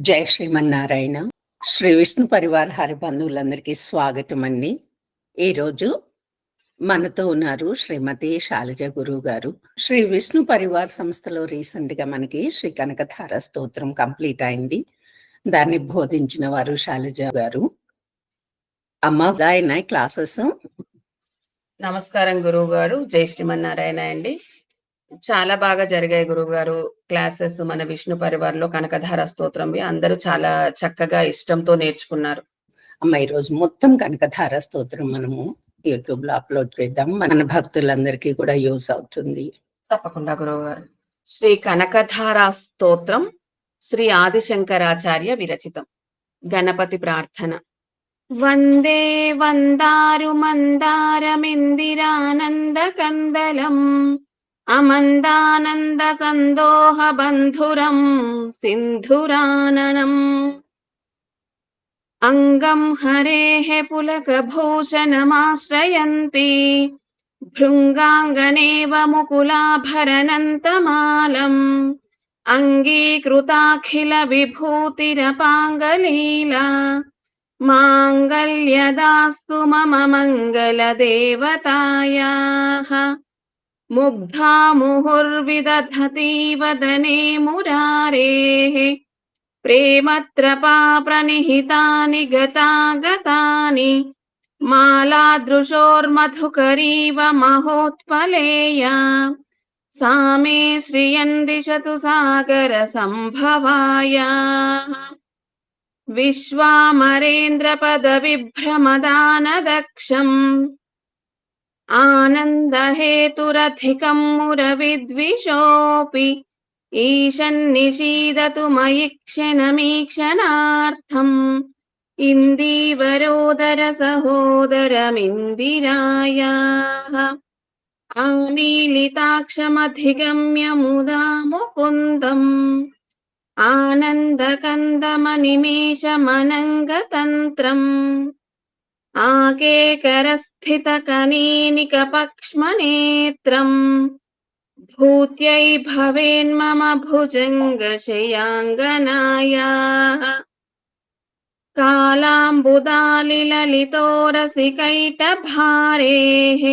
జై శ్రీమన్నారాయణ. శ్రీ విష్ణు పరివార హరి బంధువులందరికీ స్వాగతం అండి ఈరోజు మనతో ఉన్నారు శ్రీమతి శాలజ గురువు గారు శ్రీ విష్ణు పరివార్ సంస్థలో రీసెంట్గా మనకి శ్రీ కనకధార స్తోత్రం కంప్లీట్ అయింది. దాన్ని బోధించిన వారు శాలజ గారు. అమ్మ ఆయన క్లాసెస్? నమస్కారం గురువు గారు జై శ్రీమన్నారాయణ అండి. చాలా బాగా జరిగాయి గురువు గారు క్లాసెస్ మన విష్ణు పరివార్లో కనకధార స్తోత్రం అందరూ చాలా చక్కగా ఇష్టంతో నేర్చుకున్నారు. అమ్మ ఈరోజు మొత్తం కనకధార స్తోత్రం మనము యూట్యూబ్లో అప్లోడ్ చేద్దాం. మన భక్తులందరికీ కూడా యూస్ అవుతుంది. తప్పకుండా గురువు గారు శ్రీ కనకధార స్తోత్రం శ్రీ ఆదిశంకరాచార్య విరచితం. గణపతి ప్రార్థన. వందే వందారు మందారమిందిరానంద కందలం అమందానంద సందోహ బంధురం సింధురాననం. అంగం హరేః పులకభూషణమాశ్రయంతి భృంగాంగనేవ ముకులాభరణంతమాలం. అంగీకృతాఖిల విభూతిరపాంగలీలా. मुग्धा मुहुर्विदधती वदने मुरारेः प्रेमत्रपा प्रनिहितानि गता गतानि मालादृशोर्मधुकरीव महोत्पलेया सा मे श्रियन् दिशतु सागरसम्भवाया विश्वामरेन्द्रपदविभ्रमदानदक्षम् आनन्दहेतुरधिकम् मुरविद्विषोऽपि ईशन्निषीदतु मयि क्षणमीक्षणार्थम् इन्दीवरोदरसहोदरमिन्दिरायाः आमीलिताक्षमधिगम्य मुदा मुकुन्दम् आनन्दकन्दमनिमेषमनङ्गतन्त्रम् आकेकरस्थितकनीनिकपक्ष्मनेत्रम् भूत्यै भवेन्मम भुजङ्गशयाङ्गनायाः कालाम्बुदालिललितोरसिकैटभारेः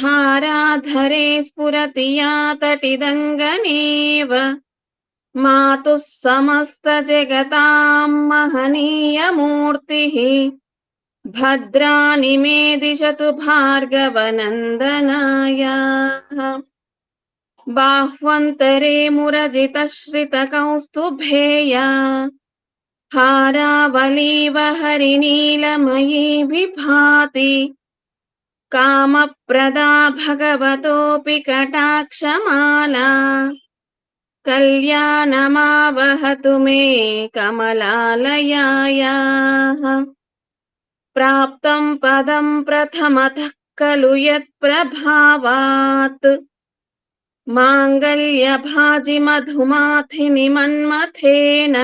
धाराधरे स्फुरति या तटिदङ्गनेव मातुः समस्तजगतां महनीयमूर्तिः भद्राणि मे दिशतु भार्गवनन्दनायाः बाह्वन्तरे मुरजितश्रितकौस्तुभेया हारावलीव हरिनीलमयी विभाति कामप्रदा भगवतोऽपि कटाक्षमाला कल्याणमावहतु मे कमलालयायाः ప్రాప్తం పదం ప్రథమత ఖలు యత్ప్రభావాత్ మాంగళ్యభాజి మధుమాథిని మన్మథేన.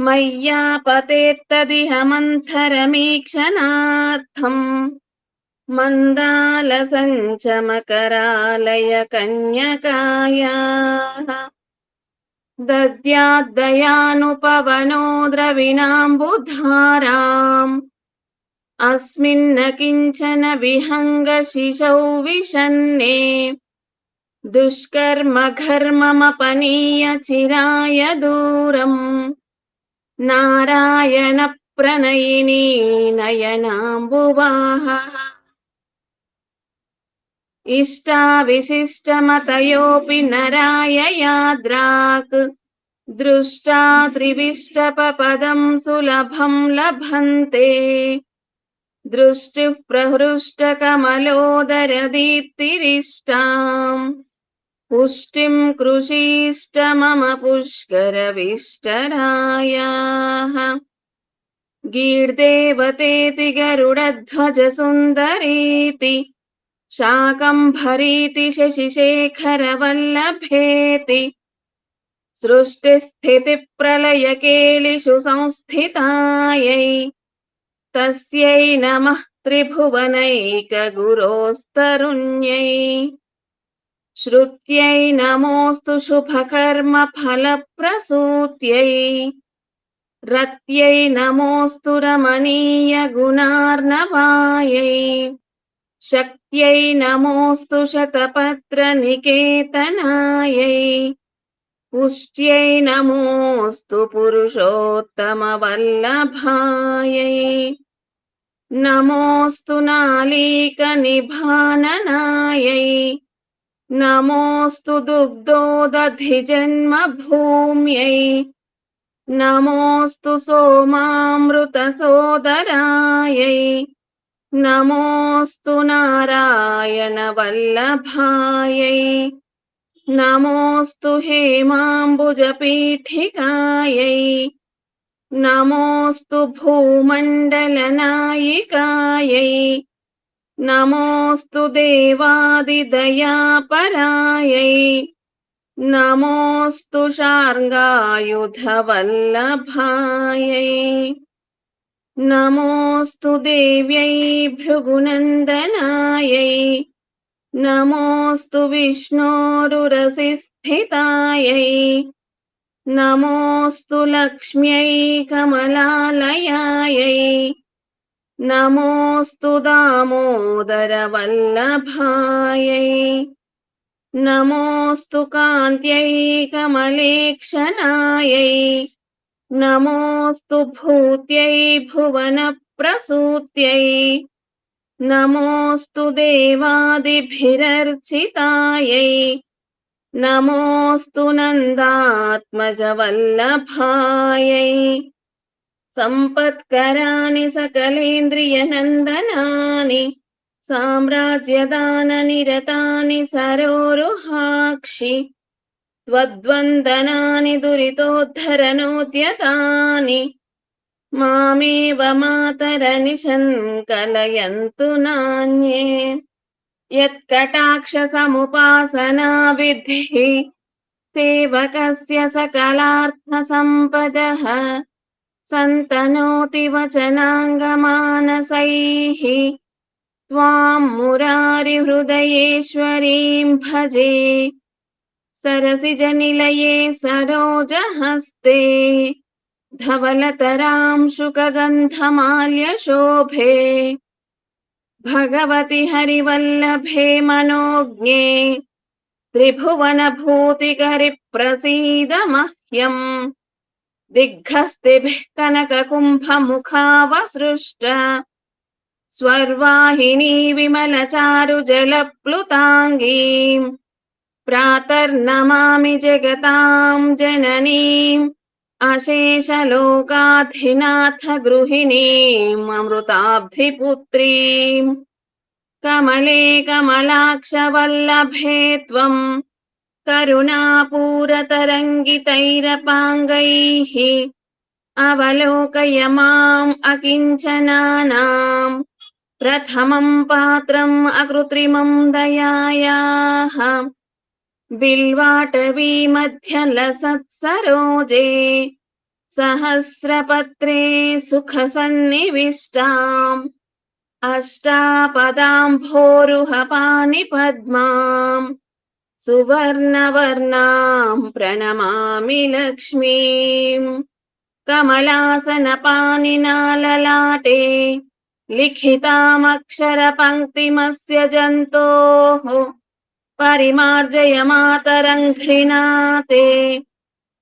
మయ్యాపతేత్తదిహమంతరమీక్షణార్థం మందాలసంచమకరాలయ కన్యకాయా. दद्याद्दयानुपवनो द्रविणाम्बुधाराम् अस्मिन्न किञ्चन विहङ्गशिशौ विशन्ने दुष्कर्मघर्ममपनीय चिराय दूरम् नारायणप्रणयिनी नयनाम्बुवाहः इष्टाविशिष्टमतयोऽपि नराय याद्राक् दृष्टा त्रिविष्टपपदं सुलभं लभन्ते दृष्टिः प्रहृष्टकमलोदरदीप्तिरिष्टाम् पुष्टिं कृषीष्ट मम पुष्करविष्टरायाः गीर्देवतेति गरुडध्वजसुन्दरीति शाकम्भरीति शशिशेखरवल्लभेति सृष्टिस्थितिप्रलयकेलिषु संस्थितायै तस्यै नमः त्रिभुवनैकगुरोस्तरुण्यै श्रुत्यै नमोऽस्तु शुभकर्मफलप्रसूत्यै रत्यै नमोऽस्तु रमणीयगुणार्णवायै शक्त्यै नमोऽस्तु शतपत्रनिकेतनायै पुष्ट्यै नमोऽस्तु पुरुषोत्तमवल्लभायै नमोऽस्तु नालीकनिभाननायै नमोऽस्तु दुग्धोदधिजन्मभूम्यै नमोऽस्तु सोमामृतसोदरायै नमोऽस्तु नारायणवल्लभायै। नमोऽस्तु हेमाम्बुजपीठिकायै। नमोऽस्तु भूमण्डलनायिकायै। नमोऽस्तु देवादिदयापरायै। नमोऽस्तु शार्ङ्गायुधवल्लभायै నమోస్తు దేవ్యై భృగునందనాయై. నమోస్తు విష్ణోరురసిస్థితాయై. నమోస్తు లక్ష్మ్యై కమలాలయాయై. నమోస్తు దామోదరవల్లభాయై నమోస్తు కాంత్యై కమలేక్షణాయై నమోస్తు భూత్యై భువన ప్రసూత్యై. నమోస్తు దేవాదిభిరర్చితాయై. నమోస్తు నందాత్మజవల్లభాయై. సంపత్కరాని సకలేంద్రియనందనాని. సామ్రాజ్యదాన నిరతాని సరోరుహాక్షి. त्वद्वन्दनानि दुरितोद्धरनोद्यतानि मामेव मातरनिशङ्कलयन्तु नान्ये यत्कटाक्षसमुपासना विद्धिः सेवकस्य सकलार्थसम्पदः सन्तनोति वचनाङ्गमानसैः त्वां मुरारिहृदयेश्वरीं भजे सरसिजनिलये सरोजहस्ते। धवलतरां शुकगन्धमाल्यशोभे। भगवति हरिवल्लभे मनोज्ञे। त्रिभुवनभूतिकरिप्रसीद मह्यम् दिग्घस्तिभिः कनककुम्भमुखावसृष्ट। स्वर्वाहिनी विमलचारुजलप्लुताङ्गीम्। प्रातर्नमामि जगतां जननीम् अशेषलोकाधिनाथ गृहिणीम् अमृताब्धिपुत्रीम्। कमले कमलाक्षवल्लभे त्वम् करुणापूरतरङ्गितैरपाङ्गैः अवलोकय माम् अकिञ्चनानाम् प्रथमम् पात्रम् अकृत्रिमम् दयायाः। बिल्वाटवी मध्यलसत्सरोजे सहस्रपत्रे सुखसन्निविष्टाम् अष्टापदाम्भोरुहपानि पद्माम् सुवर्णवर्णाम् प्रणमामि लक्ष्मीम् कमलासनपानिना ललाटे लिखितामक्षरपङ्क्तिमस्य जन्तोः परिमार्जय मातरङ्घ्रिणाते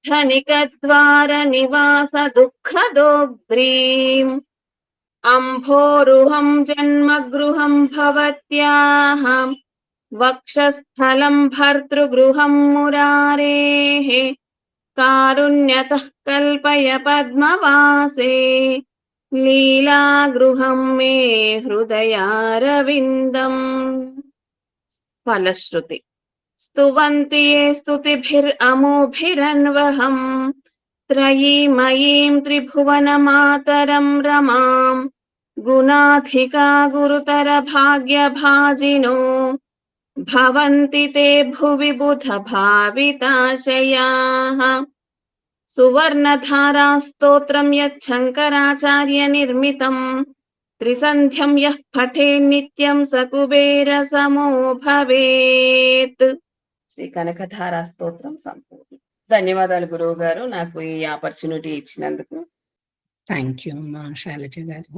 धनिकद्वारनिवास दुःखदोग्ध्रीम् अम्भोरुहं जन्मगृहं भवत्याः वक्षस्थलं भर्तृगृहं मुरारेः कारुण्यतः कल्पय पद्मवासे लीलागृहं मे हृदयारविन्दम् फलश्रुति। स्तुवन्ति ये स्तुतिभिरमुभिरन्वहम् त्रयीमयीं त्रिभुवनमातरं रमाम्, गुणाधिका गुरुतरभाग्यभाजिनो, भवन्ति ते भुवि बुधभाविताशयाः। सुवर्णधारास्तोत्रं यच्छङ्कराचार्यनिर्मितम् త్రిసంధ్యం యః పఠే నిత్యం సకుబేర సమో భవేత్ శ్రీ కనకధారా స్తోత్రం సంపూర్ణ ధన్యవాదాలు గురువు గారు నాకు ఈ ఆపర్చునిటీ ఇచ్చినందుకు. థ్యాంక్ యూ అమ్మా శైలజ గారు.